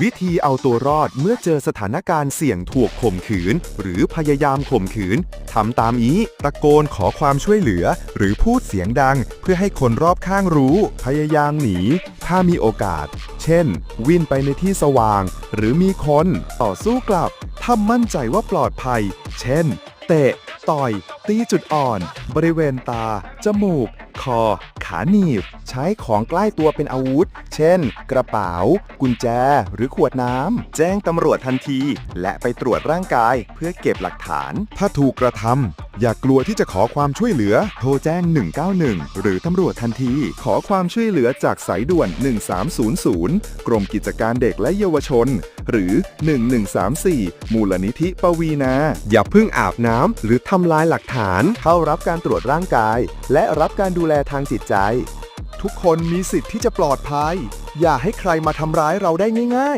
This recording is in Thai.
วิธีเอาตัวรอดเมื่อเจอสถานการณ์เสี่ยงถูกข่มขืน หรือพยายามข่มขืนทำตามนี้ ตะโกนขอความช่วยเหลือ หรือพูดเสียงดัง เพื่อให้คนรอบข้างรู้ พยายามหนี ถ้ามีโอกาส เช่น วิ่งไปในที่สว่าง หรือมีคนต่อสู้กลับถ้ามั่นใจว่าปลอดภัย เช่น เตะ ต่อย ตีจุดอ่อน บริเวณตา จมูก คอ ขาหนีบ ใช้ของใกล้ตัวเป็นอาวุธ เช่น กระเป๋า กุญแจ หรือขวดน้ำ แจ้งตำรวจทันที และไปตรวจร่างกายเพื่อเก็บหลักฐาน ถ้าถูกกระทำ อย่ากกลัวที่จะขอความช่วยเหลือ โทรแจ้ง 191 หรือตำรวจทันที ขอความช่วยเหลือจากสายด่วน 1300 กรมกิจการเด็กและเยาวชน หรือ 1134 มูลนิธิปวีนา อย่าเพิ่งอาบน้ำหรือทำลายหลักฐาน เข้ารับการตรวจร่างกาย และรับการดูแลทางจิตใจ ทุกคนมีสิทธิ์ที่จะปลอดภัย อย่าให้ใครมาทำร้ายเราได้ง่าย